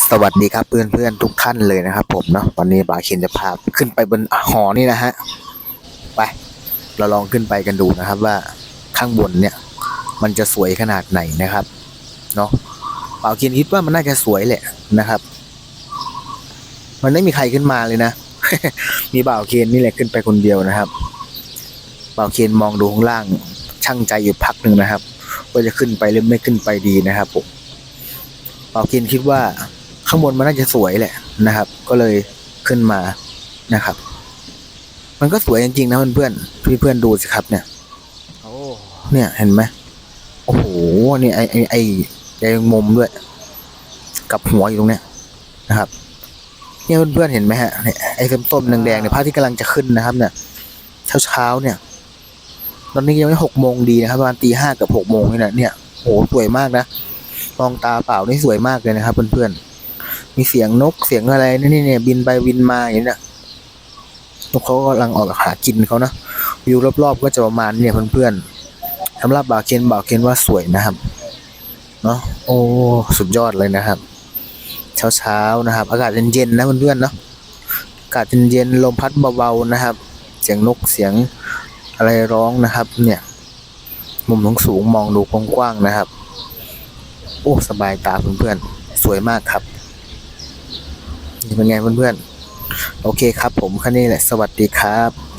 สวัสดีครับเพื่อนๆทุกท่านเลยนะครับ ผมเนาะตอนนี้บาเคนจะพาขึ้นไปบนหอนี่นะฮะไป เราลองขึ้นไปกันดูนะครับ ว่าข้างบนเนี่ย มันจะสวยขนาดไหนนะครับเนาะบาเคนคิดว่ามันน่าจะสวยแหละนะครับ มันไม่มีใครขึ้นมาเลยนะมีบ่าวเคนนี่แหละขึ้นไปคนเดียวนะครับบ่าวเคนมองดูข้างล่างช่างใจอยู่พักหนึ่งนะครับว่าจะขึ้นไปหรือไม่ขึ้นไปดีนะครับผมบ่าวเคนคิดว่า ข้างบนมันน่าจะสวยแหละนะครับ ก็เลยขึ้นมานะครับ มันก็สวยจริงๆนะเพื่อนๆเพื่อนดูสิครับเนี่ยโอ้เนี่ยเห็นไหมโอ้โหนี่ไอไอไอไอมุมด้วย กับหัวอยู่ตรงเนี้ยนะครับเนี่ยเพื่อนๆเห็นไหมฮะเนี่ยไอ้ส้มๆแดงๆเนี่ยพระอาที่กำลังจะขึ้นนะครับ เนี่ยเช้าๆเนี่ย ตอนนี้ยังไม่หกโมงดีนะครับประมาณตีห้ากับหกโมงนี่นะเนี่ยโหสวยมากนะมองตาเปล่านี่สวยมากเลยนะครับ เพื่อนๆ มีเสียงนกเสียงอะไรนี่เนี่ยบินไปบินมาอย่างนี้นะนกเขากำลังออกหากินเขานะวิวรอบๆก็จะประมาณเนี่ยเพื่อนๆสำหรับบ่าวเคนบ่าวเคนว่าสวยนะครับเนาะโอ้สุดยอดเลยนะครับ เช้าๆนะครับ อากาศเย็นๆนะเพื่อนๆเนาะอากาศเย็นๆลมพัดเบาๆนะครับ เสียงนกเสียงอะไรร้องนะครับ เนี่ย มุมสูงสูงๆมองดูกว้างๆนะครับ โอ้สบายตาเพื่อนๆสวยมากครับ เป็นไงเพื่อนๆ โอเคครับผมแค่นี้แหละ สวัสดีครับ